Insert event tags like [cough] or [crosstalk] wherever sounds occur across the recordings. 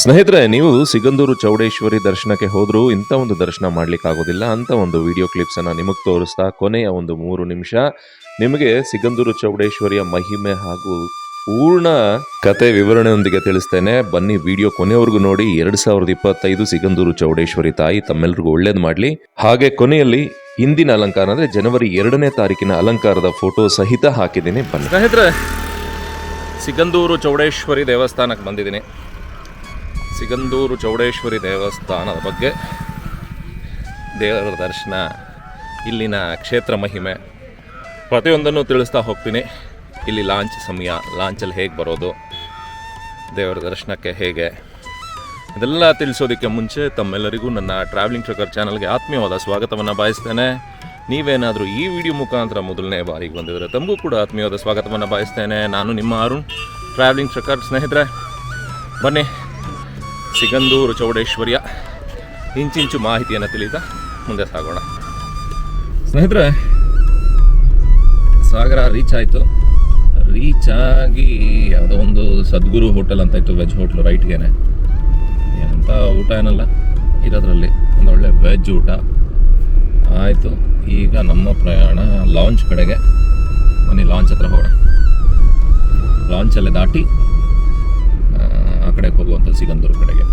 ಸ್ನೇಹಿತರೆ, ನೀವು ಸಿಗಂದೂರು ಚೌಡೇಶ್ವರಿ ದರ್ಶನಕ್ಕೆ ಹೋದರೂ ಇಂಥ ಒಂದು ದರ್ಶನ ಮಾಡ್ಲಿಕ್ಕಾಗೋದಿಲ್ಲ. ಅಂತ ಒಂದು ವಿಡಿಯೋ ಕ್ಲಿಪ್ಸನ್ನು ನಿಮಗೆ ತೋರಿಸ್ತಾ ಕೊನೆಯ ಒಂದು ಮೂರು ನಿಮಿಷ. ನಿಮಗೆ ಸಿಗಂದೂರು ಚೌಡೇಶ್ವರಿಯ ಮಹಿಮೆ ಹಾಗೂ ಪೂರ್ಣ ಕತೆ ವಿವರಣೆಯೊಂದಿಗೆ ತಿಳಿಸ್ತೇನೆ. ಬನ್ನಿ ವಿಡಿಯೋ ಕೊನೆಯವರೆಗೂ ನೋಡಿ. ಎರಡ್ ಸಾವಿರದ ಇಪ್ಪತ್ತೈದು ಸಿಗಂದೂರು ಚೌಡೇಶ್ವರಿ ತಾಯಿ ತಮ್ಮೆಲ್ಲರಿಗೂ ಒಳ್ಳೇದು ಮಾಡಲಿ. ಹಾಗೆ ಕೊನೆಯಲ್ಲಿ ಹಿಂದಿನ ಅಲಂಕಾರ ಅಂದ್ರೆ ಜನವರಿ ಎರಡನೇ ತಾರೀಕಿನ ಅಲಂಕಾರದ ಫೋಟೋ ಸಹಿತ ಹಾಕಿದ್ದೀನಿ. ಬನ್ನಿ. ಸ್ನೇಹಿತರೆ, ಸಿಗಂದೂರು ಚೌಡೇಶ್ವರಿ ದೇವಸ್ಥಾನಕ್ಕೆ ಬಂದಿದ್ದೀನಿ. ಸಿಗಂದೂರು ಚೌಡೇಶ್ವರಿ ದೇವಸ್ಥಾನದ ಬಗ್ಗೆ ದೇವರ ದರ್ಶನ, ಇಲ್ಲಿನ ಕ್ಷೇತ್ರ ಮಹಿಮೆ ಪ್ರತಿಯೊಂದನ್ನು ತಿಳಿಸ್ತಾ ಹೋಗ್ತೀನಿ. ಇಲ್ಲಿ ಲಾಂಚ್ ಸಮಯ, ಲಾಂಚಲ್ಲಿ ಹೇಗೆ ಬರೋದು, ದೇವರ ದರ್ಶನಕ್ಕೆ ಹೇಗೆ ಇದೆಲ್ಲ ತಿಳಿಸೋದಕ್ಕೆ ಮುಂಚೆ ತಮ್ಮೆಲ್ಲರಿಗೂ ನನ್ನ ಟ್ರಾವೆಲಿಂಗ್ ಟ್ರಕರ್ ಚಾನಲ್ಗೆ ಆತ್ಮೀಯವಾದ ಸ್ವಾಗತವನ್ನು ಬಯಸ್ತೇನೆ. ನೀವೇನಾದರೂ ಈ ವಿಡಿಯೋ ಮುಖಾಂತರ ಮೊದಲನೇ ಬಾರಿಗೆ ಬಂದಿದ್ದರೆ ತಮಗೂ ಕೂಡ ಆತ್ಮೀಯವಾದ ಸ್ವಾಗತವನ್ನು ಬಯಸ್ತೇನೆ. ನಾನು ನಿಮ್ಮ ಅರುಣ್ ಟ್ರಾವೆಲಿಂಗ್ ಟ್ರಕರ್ ಸ್ನೇಹಿತರೆ. ಬನ್ನಿ. ಸಿಗಂದೂರು ಚೌಡೇಶ್ವರಿಯ ಇಂಚಿಂಚು ಮಾಹಿತಿಯನ್ನು ತಿಳಿತಾ ಮುಂದೆ ಸಾಗೋಣ. ಸ್ನೇಹಿತರೆ, ಸಾಗರ ರೀಚ್ ಆಯಿತು. ರೀಚ್ ಆಗಿ ಯಾವುದೋ ಒಂದು ಸದ್ಗುರು ಹೋಟೆಲ್ ಅಂತ ಇತ್ತು ವೆಜ್ ಹೋಟ್ಲು ರೈಟ್ಗೇನೆ ಎಂಥ ಊಟ ಏನಲ್ಲ, ಇರೋದ್ರಲ್ಲಿ ಒಂದು ಒಳ್ಳೆ ವೆಜ್ ಊಟ. ಆಯಿತು, ಈಗ ನಮ್ಮ ಪ್ರಯಾಣ ಲಾಂಚ್ ಕಡೆಗೆ. ಮನೆ ಲಾಂಚ್ ಹತ್ರ ಹೋಗೋಣ. ಲಾಂಚಲ್ಲೇ ದಾಟಿ ಕಡೆಗೆ ಹೋಗುವಂಥ ಸಿಗಂದೂರು ಕಡೆಗೆ.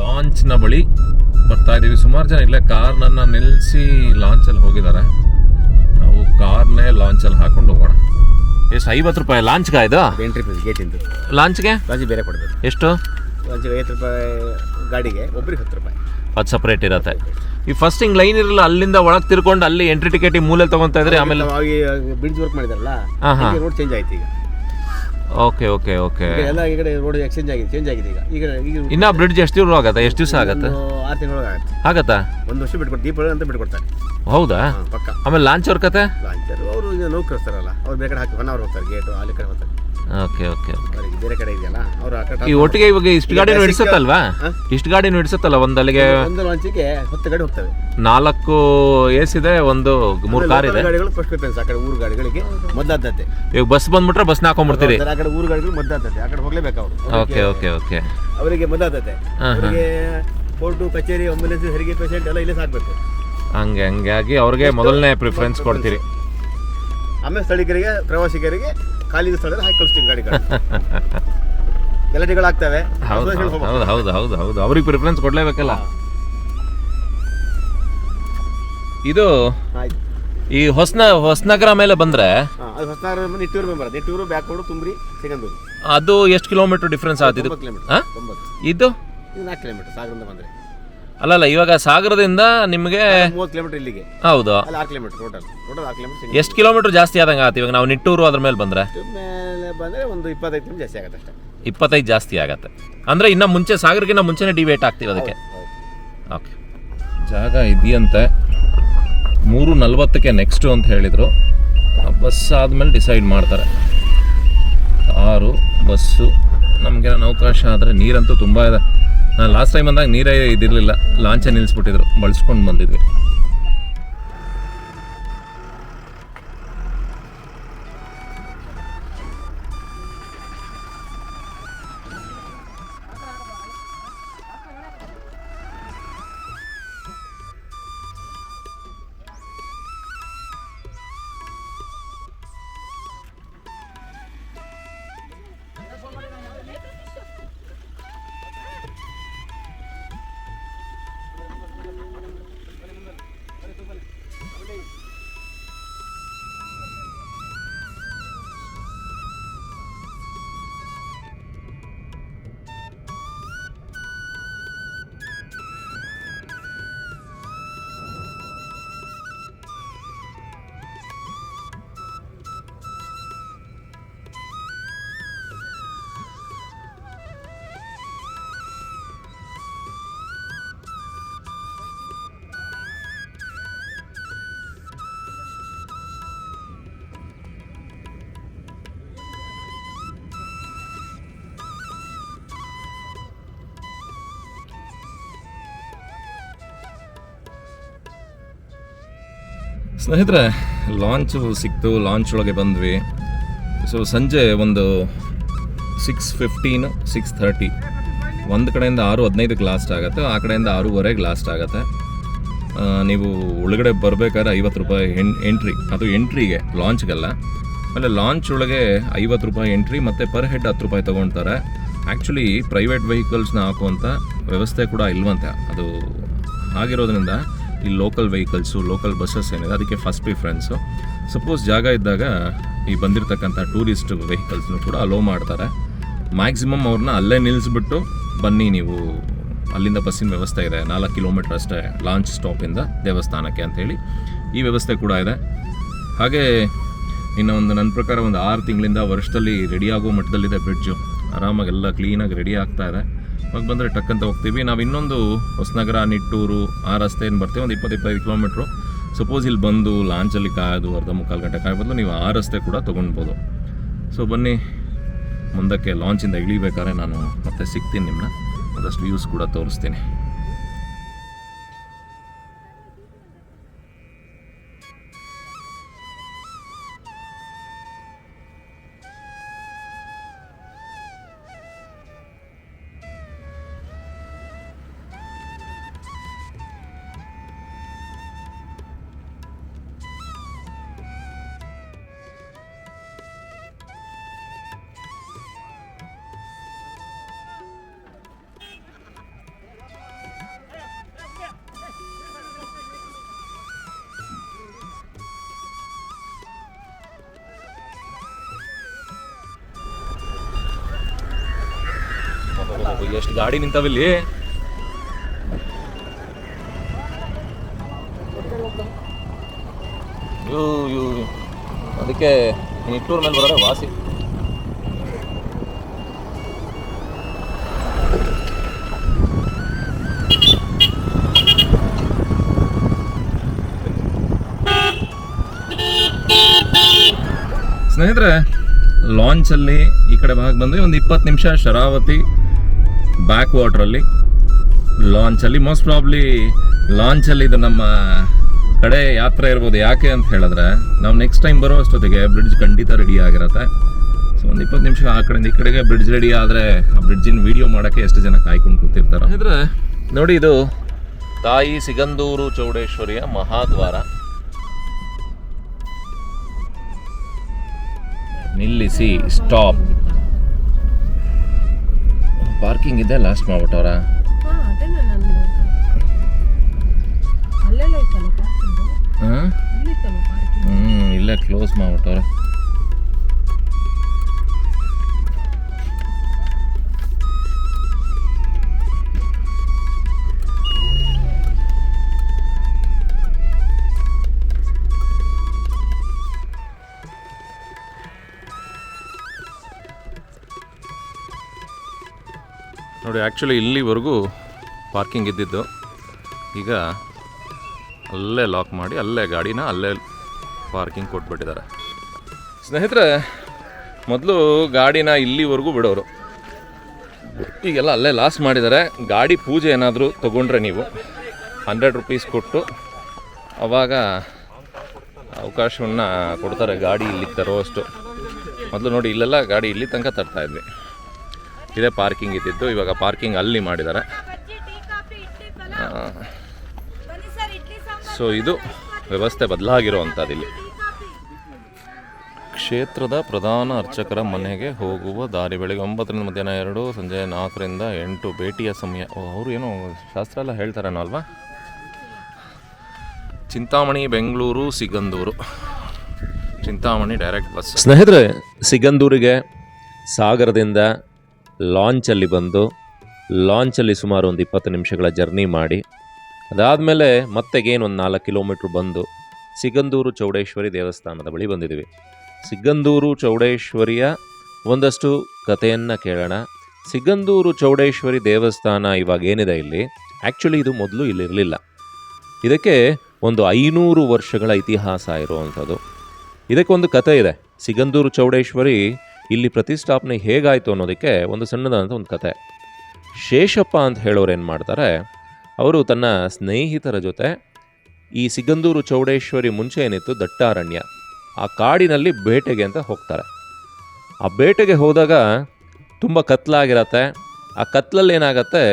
ಲಾಂಚ್ನ ಬಳಿ ಬರ್ತಾ ಇದ್ದೀವಿ. ಸುಮಾರು ಜನ ಇಲ್ಲೇ ಕಾರ್ನನ್ನು ನಿಲ್ಲಿಸಿ ಲಾಂಚಲ್ಲಿ ಹೋಗಿದ್ದಾರೆ. ನಾವು ಕಾರ್ನೇ ಲಾಂಚಲ್ಲಿ ಹಾಕೊಂಡು ಹೋಗೋಣ. ಎಷ್ಟು ಐವತ್ತು ರೂಪಾಯಿ ಲಾಂಚ್ಗೆ ಇದು? ಎಂಟ್ರಿ ಫೀಸ್ ಗೇಟಿಂದು ಲಾಂಚ್ಗೆ? ಲಾಂಚ್ ಬೇರೆ ಕೊಡಬೇಕು ಎಷ್ಟು? ಲಾಂಚಿಗೆ ಐವತ್ತು ರೂಪಾಯಿ ಗಾಡಿಗೆ ಒಬ್ರಿಗೆ ಹತ್ತು ರೂಪಾಯಿ. ಅದು ಸಪ್ರೇಟ್ ಇರತ್ತೆ. ಈ ಫಸ್ಟ್ ಹಿಂಗ್ ಲೈನ್ ಇರಲ್ಲ ಅಲ್ಲಿಂದ ಒಳಗೆ ತಿರ್ಕೊಂಡು ಅಲ್ಲಿ ಎಂಟ್ರಿ ಟಿಕೆಟ್ ಮೂಲೆ ತಗೊಂತ ಇದ್ರೆ ಆಮೇಲೆ ಬ್ರಿಡ್ಜ್ ವರ್ಕ್ ಮಾಡಿದಾರಲ್ಲ. ರೋಡ್ ಚೇಂಜ್ ಆಯ್ತು ಈಗ. Okay okay okay. ಎಲ್ಲ ಈ ಕಡೆ ರೋಡ್ ಎಕ್ಸ್ಚೇಂಜ್ ಆಗಿದೆ ಚೇಂಜ್ ಆಗಿದೆ ಈಗ. ಈಗ ಈಗ ಇನ್ನ ಬ್ರಿಡ್ಜ್ ಎಷ್ಟು ದಿವಸ ಆಗತ್ತೆ ಎಷ್ಟು ದಿವಸ ಆಗತ್ತೆ? ಆರು ತಿಂಗಳೊಳಗೆ ಆಗುತ್ತೆ ಆಗತ್ತಾ? ಒಂದು ವರ್ಷ ಬಿಟ್ಕೊಡ್ತಾರೆ ದೀಪಾವಳಿ ಅಂತ ಬಿಟ್ಕೊಡ್ತಾರೆ. ಹೌದಾ? ಪಕ್ಕ. ಆಮೇಲೆ ಲಾಂಚ್ ಅವ್ರ ಕತೆ? ಲಾಂಚರ್ ಅವರು ನೌಕರಿಸ್ತಾರಲ್ಲ ಅವ್ರು ಬೇರೆ ಕಡೆ ಹಾಕಿ ಒನ್ ಅವರ್ ಹೋಗ್ತಾರೆ ಗೇಟು ಅಲ್ಲಿ ಕಡೆ ಹೋಗ್ತಾರೆ. ಓಕೆ ಓಕೆ ಅವರಿಗೆ ಬೇರೆ ಕಡೆ ಇದೆಯಲ್ಲ? ಅವರು ಆ ಕಡೆ ಈ ಒಟ್ಟಿಗೆ ಇವಾಗ ಇಷ್ಟು ಗಾಡಿನೂ basic- ಹಿಡಿಸುತ್ತಲ್ವಾ? ಇಷ್ಟು ಗಾಡಿನೂ ಹಿಡಿಸುತ್ತಲ್ಲ ಒಂದು ಅಲ್ಲಿಗೆ ಒಂದು ಲಾಂಚಿಗೆ ಹತ್ತು ಗಾಡಿ ಹೋಗ್ತವೆ. ನಾಲ್ಕು ಎಸ್ ಇದೆ ಒಂದು ಮೂರು ಕಾರ್ ಇದೆ. ಗಾಡಿಗಳು ಫಸ್ಟ್ ಪ್ರಿಫರೆನ್ಸ್ ಆ ಕಡೆ ಊರು ಗಾಡಿಗಳಿಗೆ ಮದ್ದಾದ್ದತೆ. ಈಗ ಬಸ್ ಬಂದ್ಬಿಟ್ರೆ ಬಸ್ನ ಹಾಕೊಂಡ್ಬಿಡ್ತೀರಿ. ಆ ಕಡೆ ಊರು ಗಾಡಿಗಳು ಮದ್ದಾದ್ದತೆ ಆ ಕಡೆ ಹೋಗ್ಲೇಬೇಕು ಅವರು. ಓಕೆ ಓಕೆ ಓಕೆ ಅವರಿಗೆ ಹಾ. ಅವರಿಗೆ ಕೋರ್ಟು ಕಚೇರಿ ಆಂಬುಲೆನ್ಸ್ ಹೆರಿಗೆ ಪೇಷಂಟ್ ಎಲ್ಲ ಇಲ್ಲೇ ಸಾಕ್ಬೇಕು. ಹಂಗೆ ಹಂಗಾಗಿ ಅವ್ರಿಗೆ ಮೊದಲನೇ ಪ್ರಿಫರೆನ್ಸ್ ಕೊಡ್ತೀರಿ. ಆಮೇಲೆ ಸ್ಥಳೀಯರಿಗೆ ಪ್ರವಾಸಿಗರಿಗೆ ಖಾಲಿ ಸ್ಥಳದಲ್ಲಿ ಹಾಕಿ ಕಳಿಸ್ತೀವಿ ಗಾಡಿಗಳು. [laughs] ಗಲಾಟೆಗಳಾಗ್ತವೆ. ಹೌದು ಹೌದು. ಹೌದು ಹೌದು ಹೌದು. ಅವ್ರಿಗೆ ಪ್ರಿಫರೆನ್ಸ್ ಕೊಡ್ಲೇಬೇಕಲ್ಲ? ಇದು ಈ ಹೊಸನ ಹೊಸನಗರ ಮೇಲೆ ಬಂದ್ರೆ ಅದು ಹೊಸನಗರ ನಿಟ್ಟೂರು ಮೆಂಬರ್ ನಿಟ್ಟೂರು ಬ್ಯಾಕ್ವರ್ಡು ತುಂಬ್ರಿ ಸಿಗಂದೂರು. ಅದು ಎಷ್ಟು ಕಿಲೋಮೀಟರ್ ಡಿಫ್ರೆನ್ಸ್ ಆಗ್ತಿದೆ ಕಿಲೋಮೀಟರ್ ಇದು ನಾಲ್ಕು ಕಿಲೋಮೀಟರ್ ಸಾಗರದಿಂದ ಬಂದರೆ. ಅಲ್ಲಲ್ಲ ಇವಾಗ ಸಾಗರದಿಂದ ನಿಮಗೆ ಮೂವತ್ತು ಕಿಲೋಮೀಟರ್ ಇಲ್ಲಿಗೆ. ಹೌದು. ಅಲ್ಲಿ ಆರು ಕಿಲೋಮೀಟರ್ ಟೋಟಲ್ ಟೋಟಲ್ ಆರು ಕಿಲೋಮೀಟರ್ ಎಷ್ಟು ಕಿಲೋಮೀಟರ್ ಜಾಸ್ತಿ ಆದಂಗೆ ಆಗುತ್ತೆ ಇವಾಗ ನಾವು ನಿಟ್ಟೂರು ಅದ್ರ ಮೇಲೆ ಬಂದ್ರೆ? ಮೇಲೆ ಬಂದರೆ ಒಂದು ಇಪ್ಪತ್ತೈದು ಕಿಲೋಮೀಟರ್ ಜಾಸ್ತಿ ಆಗುತ್ತೆ ಅಷ್ಟೇ. ಇಪ್ಪತ್ತೈದು ಜಾಸ್ತಿ ಆಗತ್ತೆ. ಅಂದ್ರೆ ಇನ್ನ ಮುಂಚೆ ಸಾಗರಕ್ಕಿಂತ ಮುಂಚೆನೇ ಡಿವೇಟ್ ಆಗ್ತೀವಿ ಅದಕ್ಕೆ. ಓಕೆ. ಜಾಗ ಇದೆಯಂತೆ. ಮೂರು ನಲ್ವತ್ತಕ್ಕೆ ನೆಕ್ಸ್ಟು ಅಂತ ಹೇಳಿದರು. ಬಸ್ ಆದಮೇಲೆ ಡಿಸೈಡ್ ಮಾಡ್ತಾರೆ. ಕಾರು ಬಸ್ಸು ನಮಗೆ ಅವಕಾಶ ಆದರೆ ನೀರಂತೂ ತುಂಬ ಇದೆ. ನಾನು ಲಾಸ್ಟ್ ಟೈಮ್ ಅಂದಾಗ ನೀರೇ ಇದಿರಲಿಲ್ಲ ಲಾಂಚೇ ನಿಲ್ಲಿಸ್ಬಿಟ್ಟಿದ್ರು ಬಳಸ್ಕೊಂಡು ಬಂದಿದ್ವಿ. ಸ್ನೇಹಿತರೆ ಲಾಂಚು ಸಿಕ್ತು ಲಾಂಚ್ ಒಳಗೆ ಬಂದ್ವಿ. ಸೊ ಸಂಜೆ ಒಂದು ಸಿಕ್ಸ್ ಫಿಫ್ಟೀನ್ ಸಿಕ್ಸ್ ಥರ್ಟಿ ಒಂದು ಕಡೆಯಿಂದ ಆರು ಹದಿನೈದಕ್ಕೆ ಲಾಸ್ಟ್ ಆಗುತ್ತೆ, ಆ ಕಡೆಯಿಂದ ಆರೂವರೆಗೆ ಲಾಸ್ಟ್ ಆಗುತ್ತೆ. ನೀವು ಒಳಗಡೆ ಬರಬೇಕಾದ್ರೆ ಐವತ್ತು ರೂಪಾಯಿ ಎನ್ ಎಂಟ್ರಿ ಅದು ಎಂಟ್ರಿಗೆ ಲಾಂಚ್ಗೆಲ್ಲ ಆಮೇಲೆ ಲಾಂಚ್ ಒಳಗೆ ಐವತ್ತು ರೂಪಾಯಿ ಎಂಟ್ರಿ ಮತ್ತು ಪರ್ ಹೆಡ್ ಹತ್ತು ರೂಪಾಯಿ ತೊಗೊಳ್ತಾರೆ ಆ್ಯಕ್ಚುಲಿ ಪ್ರೈವೇಟ್ ವೆಹಿಕಲ್ಸ್ನ ಹಾಕುವಂಥ ವ್ಯವಸ್ಥೆ ಕೂಡ ಇಲ್ವಂತೆ. ಅದು ಆಗಿರೋದ್ರಿಂದ ಈ ಲೋಕಲ್ ವೆಹಿಕಲ್ಸು ಲೋಕಲ್ ಬಸ್ಸಸ್ ಏನಿದೆ, ಅದಕ್ಕೆ ಫಸ್ಟ್ ಪ್ರಿಫರೆನ್ಸು ಸಪೋಸ್ ಜಾಗ ಇದ್ದಾಗ ಈ ಬಂದಿರತಕ್ಕಂಥ ಟೂರಿಸ್ಟ್ ವೆಹಿಕಲ್ಸ್ನು ಕೂಡ ಅಲೋ ಮಾಡ್ತಾರೆ. ಮ್ಯಾಕ್ಸಿಮಮ್ ಅವ್ರನ್ನ ಅಲ್ಲೇ ನಿಲ್ಲಿಸ್ಬಿಟ್ಟು ಬನ್ನಿ ನೀವು. ಅಲ್ಲಿಂದ ಬಸ್ಸಿನ ವ್ಯವಸ್ಥೆ ಇದೆ, ನಾಲ್ಕು ಕಿಲೋಮೀಟ್ರ್ ಅಷ್ಟೇ ಲಾಂಚ್ ಸ್ಟಾಪಿಂದ ದೇವಸ್ಥಾನಕ್ಕೆ ಅಂಥೇಳಿ ಈ ವ್ಯವಸ್ಥೆ ಕೂಡ ಇದೆ. ಹಾಗೆ ಇನ್ನು ಒಂದು ನನ್ನ ಪ್ರಕಾರ ಒಂದು ಆರು ತಿಂಗಳಿಂದ ವರ್ಷದಲ್ಲಿ ರೆಡಿಯಾಗೋ ಮಟ್ಟದಲ್ಲಿದೆ ಬ್ರಿಡ್ಜು ಆರಾಮಾಗಿ ಎಲ್ಲ ಕ್ಲೀನಾಗಿ ರೆಡಿ ಆಗ್ತಾ ಇದೆ. ಅವಾಗ ಬಂದರೆ ಟಕ್ ಅಂತ ಹೋಗ್ತೀವಿ. ನಾವು ಇನ್ನೊಂದು ಹೊಸನಗರ, ನಿಟ್ಟೂರು ಆ ರಸ್ತೆಯಿಂದ ಬರ್ತೀವಿ? ಒಂದು ಇಪ್ಪತ್ತು ಕಿಲೋಮೀಟ್ರು. ಸಪೋಸ್ ಇಲ್ಲಿ ಬಂದು ಲಾಂಚಲ್ಲಿ ಕಾಯೋದು ಅರ್ಧ ಮುಕ್ಕಾಲು ಗಂಟೆ ಕಾಯ್ಬೋದು ನೀವು ಆ ರಸ್ತೆ ಕೂಡ ತೊಗೊಳ್ಬೋದು ಸೊ ಬನ್ನಿ, ಮುಂದಕ್ಕೆ ಲಾಂಚಿಂದ ಇಳಿಬೇಕಾದ್ರೆ ನಾನು ಮತ್ತೆ ಸಿಗ್ತೀನಿ ನಿಮ್ಮನ್ನ ಅದಷ್ಟು ವ್ಯೂಸ್ ಕೂಡ ತೋರಿಸ್ತೀನಿ. ಎಷ್ಟು ಗಾಡಿ ನಿಂತವಿಲ್ಲಿ. ಅದಕ್ಕೆ ನಿಟ್ಟೂರ್ ಮೇಲೆ ಬರೋದೇ, ವಾಸಿ? ಸ್ನೇಹಿತರೆ ಲಾಂಚಲ್ಲಿ ಈ ಕಡೆ ಭಾಗ ಬಂದ್ವಿ ಒಂದು ಇಪ್ಪತ್ತು ನಿಮಿಷ ಶರಾವತಿ ಬ್ಯಾಕ್ ವಾಟ್ರಲ್ಲಿ ಲಾಂಚಲ್ಲಿ ಮೋಸ್ಟ್ ಪ್ರಾಬ್ಲಿ ಲಾಂಚಲ್ಲಿ ಇದು ನಮ್ಮ ಕಡೆ ಯಾತ್ರೆ ಇರ್ಬೋದು ಯಾಕೆ ಅಂತ ಹೇಳಿದ್ರೆ, ನಾವು ನೆಕ್ಸ್ಟ್ ಟೈಮ್ ಬರೋ ಅಷ್ಟೊತ್ತಿಗೆ ಬ್ರಿಡ್ಜ್ ಖಂಡಿತ ರೆಡಿ ಆಗಿರುತ್ತೆ. ಸೊ ಒಂದು ಇಪ್ಪತ್ತು ನಿಮಿಷ ಆ ಕಡೆಯಿಂದ ಈ ಕಡೆಗೆ ಬ್ರಿಡ್ಜ್ ರೆಡಿ ಆದರೆ ಆ ಬ್ರಿಡ್ಜಿನ ವಿಡಿಯೋ ಮಾಡೋಕ್ಕೆ ಎಷ್ಟು ಜನ ಕಾಯ್ಕೊಂಡು ಕೂತಿರ್ತಾರೆ. ಅಂದರೆ ನೋಡಿ ಇದು ತಾಯಿ ಸಿಗಂದೂರು ಚೌಡೇಶ್ವರಿಯ ಮಹಾದ್ವಾರ. ನಿಲ್ಲಿಸಿ ಸ್ಟಾಪ್ ಪಾರ್ಕಿಂಗ್ ಇದೆ ಲಾಸ್ಟ್ ಮಾಡ್ಬಿಟ್ಟವ್ರ? ಹಾ ಹ್ಞೂ ಇಲ್ಲೇ ಕ್ಲೋಸ್ ಮಾಡ್ಬಿಟ್ಟವ್ರೆ. ನೋಡಿ ಆ್ಯಕ್ಚುಲಿ ಇಲ್ಲಿವರೆಗೂ ಪಾರ್ಕಿಂಗ್ ಇದ್ದಿದ್ದು. ಈಗ ಅಲ್ಲೇ ಲಾಕ್ ಮಾಡಿ, ಅಲ್ಲೇ ಗಾಡಿನ ಅಲ್ಲೇ ಪಾರ್ಕಿಂಗ್ ಕೊಟ್ಬಿಟ್ಟಿದ್ದಾರೆ. ಸ್ನೇಹಿತರೆ, ಮೊದಲು ಗಾಡಿನ ಇಲ್ಲಿವರೆಗೂ ಬಿಡೋರು. ಈಗೆಲ್ಲ ಅಲ್ಲೇ ಲಾಸ್ ಮಾಡಿದ್ದಾರೆ. ಗಾಡಿ ಪೂಜೆ ಏನಾದರೂ ತೊಗೊಂಡ್ರೆ ನೀವು ಹಂಡ್ರೆಡ್ ರುಪೀಸ್ ಕೊಟ್ಟು ಅವಾಗ ಅವಕಾಶವನ್ನು ಕೊಡ್ತಾರೆ. ಗಾಡಿ ಇಲ್ಲಿಗೆ ತರೋ ಅಷ್ಟು ಮೊದಲು ನೋಡಿ, ಇಲ್ಲೆಲ್ಲ ಗಾಡಿ ಇಲ್ಲಿ ತನಕ ತರ್ತಾ ಇದ್ವಿ. ಇದೇ ಪಾರ್ಕಿಂಗ್ ಇದ್ದಿದ್ದು, ಇವಾಗ ಪಾರ್ಕಿಂಗ್ ಅಲ್ಲಿ ಮಾಡಿದ್ದಾರೆ. ಸೊ ಇದು ವ್ಯವಸ್ಥೆ ಬದಲಾಗಿರುವಂಥದ್ದು ಇಲ್ಲಿ ಕ್ಷೇತ್ರದ ಪ್ರಧಾನ ಅರ್ಚಕರ ಮನೆಗೆ ಹೋಗುವ ದಾರಿ, ಬೆಳಿಗ್ಗೆ ಒಂಬತ್ತರಿಂದ ಮಧ್ಯಾಹ್ನ ಎರಡು, ಸಂಜೆ ನಾಲ್ಕರಿಂದ ಎಂಟು ಭೇಟಿಯ ಸಮಯ. ಅವರು ಏನು ಶಾಸ್ತ್ರ ಎಲ್ಲ ಹೇಳ್ತಾರೇನೋ ಅಲ್ವಾ? ಚಿಂತಾಮಣಿ, ಬೆಂಗಳೂರು, ಸಿಗಂದೂರು. ಚಿಂತಾಮಣಿ ಡೈರೆಕ್ಟ್ ಬಸ್ ಸ್ನೇಹಿತರೆ, ಸಿಗಂದೂರಿಗೆ ಸಾಗರದಿಂದ ಲಾಂಚಲ್ಲಿ ಬಂದು, ಲಾಂಚಲ್ಲಿ ಸುಮಾರು ಒಂದು ಇಪ್ಪತ್ತು ನಿಮಿಷಗಳ ಜರ್ನಿ ಮಾಡಿ, ಅದಾದಮೇಲೆ ಮತ್ತೆಗೇನು ಒಂದು ನಾಲ್ಕು ಕಿಲೋಮೀಟ್ರ್ ಬಂದು ಸಿಗಂದೂರು ಚೌಡೇಶ್ವರಿ ದೇವಸ್ಥಾನದ ಬಳಿ ಬಂದಿದ್ದೀವಿ. ಸಿಗಂದೂರು ಚೌಡೇಶ್ವರಿಯ ಒಂದಷ್ಟು ಕಥೆಯನ್ನು ಕೇಳೋಣ. ಸಿಗಂದೂರು ಚೌಡೇಶ್ವರಿ ದೇವಸ್ಥಾನ ಇವಾಗ ಏನಿದೆ ಇಲ್ಲಿ? ಆ್ಯಕ್ಚುಲಿ ಇದು ಮೊದಲು ಇಲ್ಲಿರಲಿಲ್ಲ. ಇದಕ್ಕೆ ಒಂದು ಐನೂರು ವರ್ಷಗಳ ಇತಿಹಾಸ ಇರುವಂಥದ್ದು. ಇದಕ್ಕೊಂದು ಕಥೆ ಇದೆ. ಸಿಗಂದೂರು ಚೌಡೇಶ್ವರಿ ಇಲ್ಲಿ ಪ್ರತಿಷ್ಠಾಪನೆ ಹೇಗಾಯಿತು ಅನ್ನೋದಕ್ಕೆ ಒಂದು ಸಣ್ಣದಾದಂಥ ಒಂದು ಕತೆ. ಶೇಷಪ್ಪ ಅಂತ ಹೇಳೋರು ಏನು ಮಾಡ್ತಾರೆ, ಅವರು ತನ್ನ ಸ್ನೇಹಿತರ ಜೊತೆ ಈ ಸಿಗಂದೂರು ಚೌಡೇಶ್ವರಿ ಮುಂಚೆ ಏನಿತ್ತು, ದಟ್ಟಾರಣ್ಯ, ಆ ಕಾಡಿನಲ್ಲಿ ಬೇಟೆಗೆ ಅಂತ ಹೋಗ್ತಾರೆ. ಆ ಬೇಟೆಗೆ ಹೋದಾಗ ತುಂಬ ಕತ್ಲಾಗಿರತ್ತೆ. ಆ ಕತ್ಲಲ್ಲಿ ಏನಾಗತ್ತೆ,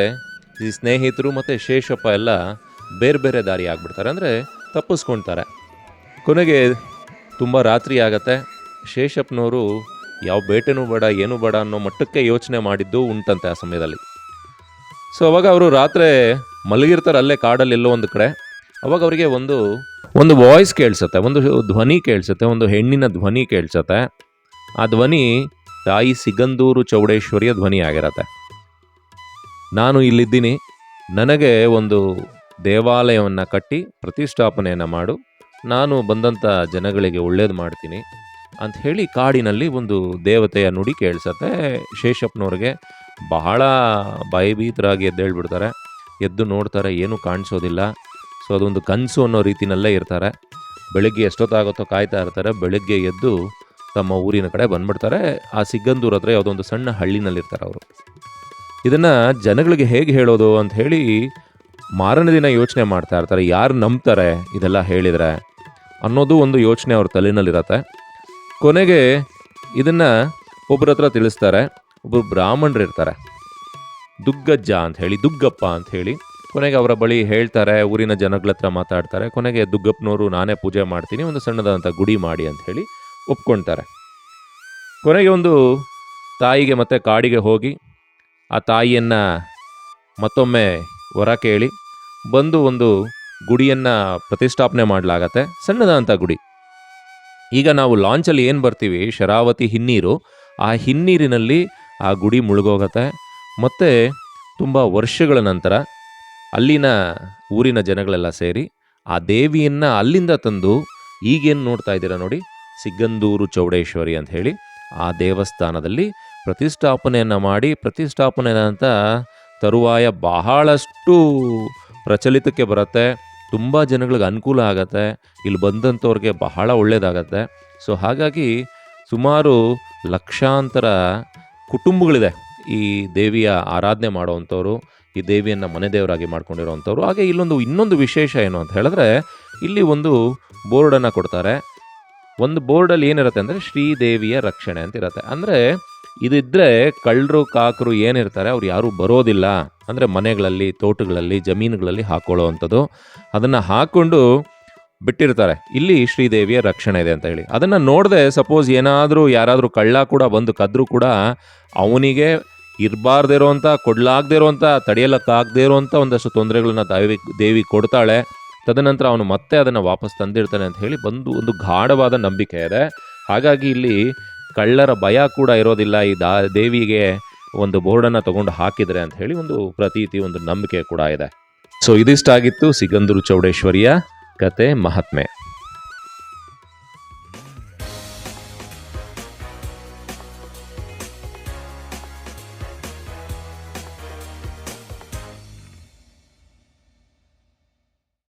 ಈ ಸ್ನೇಹಿತರು ಮತ್ತು ಶೇಷಪ್ಪ ಎಲ್ಲ ಬೇರೆ ಬೇರೆ ದಾರಿ ಆಗ್ಬಿಡ್ತಾರೆ, ಅಂದರೆ ತಪ್ಪಿಸ್ಕೊಳ್ತಾರೆ. ಕೊನೆಗೆ ತುಂಬ ರಾತ್ರಿ ಆಗತ್ತೆ. ಶೇಷಪ್ಪನವರು ಯಾವ ಬೇಟೆನೂ ಬೇಡ, ಏನೂ ಬೇಡ ಅನ್ನೋ ಮಟ್ಟಕ್ಕೆ ಯೋಚನೆ ಮಾಡಿದ್ದು ಉಂಟಂತೆ ಆ ಸಮಯದಲ್ಲಿ. ಸೊ ಅವಾಗ ಅವರು ರಾತ್ರಿ ಮಲಗಿರ್ತಾರೆ, ಅಲ್ಲೇ ಕಾಡಲ್ಲಿ ಎಲ್ಲೋ ಒಂದು ಕಡೆ. ಅವಾಗ ಅವರಿಗೆ ಒಂದು ಒಂದು ವಾಯ್ಸ್ ಕೇಳಿಸುತ್ತೆ, ಒಂದು ಧ್ವನಿ ಕೇಳಿಸುತ್ತೆ, ಒಂದು ಹೆಣ್ಣಿನ ಧ್ವನಿ ಕೇಳಿಸುತ್ತೆ. ಆ ಧ್ವನಿ ತಾಯಿ ಸಿಗಂದೂರು ಚೌಡೇಶ್ವರಿಯ ಧ್ವನಿ ಆಗಿರತ್ತೆ. ನಾನು ಇಲ್ಲಿದ್ದೀನಿ, ನನಗೆ ಒಂದು ದೇವಾಲಯವನ್ನು ಕಟ್ಟಿ, ಪ್ರತಿಷ್ಠಾಪನೆಯನ್ನು ಮಾಡು, ನಾನು ಬಂದಂಥ ಜನಗಳಿಗೆ ಒಳ್ಳೇದು ಮಾಡ್ತೀನಿ. ಅಂತ ಹೇಳಿ ಕಾಡಿನಲ್ಲಿ ಒಂದು ದೇವತೆಯ ನುಡಿ ಕೇಳಿಸತ್ತೆ. ಶೇಷಪ್ಪನವ್ರಿಗೆ ಬಹಳ ಭಯಭೀತರಾಗಿ ಎದ್ದೇಳ್ಬಿಡ್ತಾರೆ ಎದ್ದು ನೋಡ್ತಾರೆ, ಏನೂ ಕಾಣಿಸೋದಿಲ್ಲ. ಸೊ, ಅದೊಂದು ಕನಸು ಅನ್ನೋ ರೀತಿನಲ್ಲೇ ಇರ್ತಾರೆ. ಬೆಳಗ್ಗೆ ಎಷ್ಟೊತ್ತಾಗುತ್ತೋ ಕಾಯ್ತಾ ಇರ್ತಾರೆ. ಬೆಳಗ್ಗೆ ಎದ್ದು ತಮ್ಮ ಊರಿನ ಕಡೆ ಬಂದ್ಬಿಡ್ತಾರೆ. ಆ ಸಿಗ್ಗಂದೂರ ಹತ್ರ ಯಾವುದೋ ಒಂದು ಸಣ್ಣ ಹಳ್ಳಿನಲ್ಲಿರ್ತಾರೆ ಅವರು. ಇದನ್ನು ಜನಗಳಿಗೆ ಹೇಗೆ ಹೇಳೋದು ಅಂತ ಹೇಳಿ ಮಾರನೇ ದಿನ ಯೋಚನೆ ಮಾಡ್ತಾ ಇರ್ತಾರೆ. ಯಾರು ನಂಬ್ತಾರೆ ಇದೆಲ್ಲ ಹೇಳಿದರೆ ಅನ್ನೋದು ಒಂದು ಯೋಚನೆ ಅವ್ರ ತಲೆನಲ್ಲಿರತ್ತೆ. ಕೊನೆಗೆ ಇದನ್ನು ಒಬ್ಬರ ಹತ್ರ ತಿಳಿಸ್ತಾರೆ. ಒಬ್ಬರು ಬ್ರಾಹ್ಮಣರು ಇರ್ತಾರೆ. ದುಗ್ಗಜ್ಜ ಅಂತ ಹೇಳಿ, ದುಗ್ಗಪ್ಪ ಅಂತ ಹೇಳಿ. ಕೊನೆಗೆ ಅವರ ಬಳಿ ಹೇಳ್ತಾರೆ, ಊರಿನ ಜನಗಳ ಹತ್ರ ಮಾತಾಡ್ತಾರೆ. ಕೊನೆಗೆ ದುಗ್ಗಪ್ಪನವರು, ನಾನೇ ಪೂಜೆ ಮಾಡ್ತೀನಿ, ಒಂದು ಸಣ್ಣದಾದಂಥ ಗುಡಿ ಮಾಡಿ ಅಂತ ಹೇಳಿ ಒಪ್ಕೊಳ್ತಾರೆ ಕೊನೆಗೆ ಒಂದು ತಾಯಿಗೆ ಮತ್ತೆ ಕಾಡಿಗೆ ಹೋಗಿ, ಆ ತಾಯಿಯನ್ನು ಮತ್ತೊಮ್ಮೆ ವರ ಕೇಳಿ, ಬಂದು ಒಂದು ಗುಡಿಯನ್ನು ಪ್ರತಿಷ್ಠಾಪನೆ ಮಾಡಲಾಗತ್ತೆ. ಸಣ್ಣದಾದಂಥ ಗುಡಿ. ಈಗ ನಾವು ಲಾಂಚಲ್ಲಿ ಏನು ಬರ್ತೀವಿ? ಶರಾವತಿ ಹಿನ್ನೀರು. ಆ ಹಿನ್ನೀರಿನಲ್ಲಿ ಆ ಗುಡಿ ಮುಳುಗೋಗತ್ತೆ. ಮತ್ತು ತುಂಬ ವರ್ಷಗಳ ನಂತರ ಅಲ್ಲಿನ ಊರಿನ ಜನಗಳೆಲ್ಲ ಸೇರಿ ಆ ದೇವಿಯನ್ನು ಅಲ್ಲಿಂದ ತಂದು ಈಗೇನು ನೋಡ್ತಾ ಇದ್ದೀರಾ ನೋಡಿ? ಸಿಗಂದೂರು ಚೌಡೇಶ್ವರಿ ಅಂತ ಹೇಳಿ ಆ ದೇವಸ್ಥಾನದಲ್ಲಿ ಪ್ರತಿಷ್ಠಾಪನೆಯನ್ನು ಮಾಡಿ ಪ್ರತಿಷ್ಠಾಪನೆ ಅಂತ ತರುವಾಯ ಬಹಳಷ್ಟು ಪ್ರಚಲಿತಕ್ಕೆ ಬರುತ್ತೆ. ತುಂಬ ಜನಗಳಿಗೆ ಅನುಕೂಲ ಆಗತ್ತೆ. ಇಲ್ಲಿ ಬಂದಂಥವ್ರಿಗೆ ಬಹಳ ಒಳ್ಳೆಯದಾಗತ್ತೆ ಸೊ ಹಾಗಾಗಿ ಸುಮಾರು ಲಕ್ಷಾಂತರ ಕುಟುಂಬಗಳಿದೆ ಈ ದೇವಿಯ ಆರಾಧನೆ ಮಾಡೋವಂಥವ್ರು, ಈ ದೇವಿಯನ್ನು ಮನೆ ದೇವರಾಗಿ ಮಾಡ್ಕೊಂಡಿರೋವಂಥವ್ರು. ಹಾಗೆ ಇಲ್ಲೊಂದು ಇನ್ನೊಂದು ವಿಶೇಷ ಏನು ಅಂತ ಹೇಳಿದ್ರೆ, ಇಲ್ಲಿ ಒಂದು ಬೋರ್ಡನ್ನು ಕೊಡ್ತಾರೆ. ಒಂದು ಬೋರ್ಡಲ್ಲಿ ಏನಿರುತ್ತೆ ಅಂದರೆ ಶ್ರೀದೇವಿಯ ರಕ್ಷಣೆ ಅಂತ ಇರುತ್ತೆ. ಅಂದರೆ ಇದಿದ್ದರೆ ಕಳ್ಳರು, ಕಾಕರು ಏನಿರ್ತಾರೆ ಅವ್ರು ಯಾರೂ ಬರೋದಿಲ್ಲ. ಅಂದರೆ ಮನೆಗಳಲ್ಲಿ, ತೋಟಗಳಲ್ಲಿ, ಜಮೀನುಗಳಲ್ಲಿ ಹಾಕೊಳ್ಳೋ ಅಂಥದ್ದು ಅದನ್ನು ಹಾಕ್ಕೊಂಡು ಬಿಟ್ಟಿರ್ತಾರೆ. ಇಲ್ಲಿ ಶ್ರೀದೇವಿಯ ರಕ್ಷಣೆ ಇದೆ ಅಂತ ಹೇಳಿ. ಅದನ್ನು ನೋಡದೆ ಸಪೋಸ್ ಏನಾದರೂ ಯಾರಾದರೂ ಕಳ್ಳ ಕೂಡ ಬಂದು ಕದ್ರೂ ಕೂಡ ಅವನಿಗೆ ಇರಬಾರ್ದೇ ಇರೋವಂಥ ಕೊಡ್ಲಾಗದೇ ಇರೋವಂಥ ತಡೆಯಲಕ್ಕಾಗದೇ ಇರೋವಂಥ ಒಂದಷ್ಟು ತೊಂದರೆಗಳನ್ನ ದೇವಿ ದೇವಿ ಕೊಡ್ತಾಳೆ. ತದನಂತರ ಅವನು ಮತ್ತೆ ಅದನ್ನು ವಾಪಸ್ ತಂದಿರ್ತಾನೆ ಅಂತ ಹೇಳಿ ಬಂದು ಒಂದು ಗಾಢವಾದ ನಂಬಿಕೆ ಇದೆ. ಹಾಗಾಗಿ ಇಲ್ಲಿ ಕಳ್ಳರ ಭಯ ಕೂಡ ಇರೋದಿಲ್ಲ. ಈ ದಾ, ದೇವಿಗೆ ಒಂದು ಬೋರ್ಡನ್ನು ತಗೊಂಡು ಹಾಕಿದರೆ ಅಂತ ಹೇಳಿ ಒಂದು ಪ್ರತೀತಿ, ಒಂದು ನಂಬಿಕೆ ಕೂಡ ಇದೆ. ಸೊ ಇದಿಷ್ಟಾಗಿತ್ತು ಸಿಗಂದೂರು ಚೌಡೇಶ್ವರಿಯ ಕತೆ ಮಹಾತ್ಮೆ.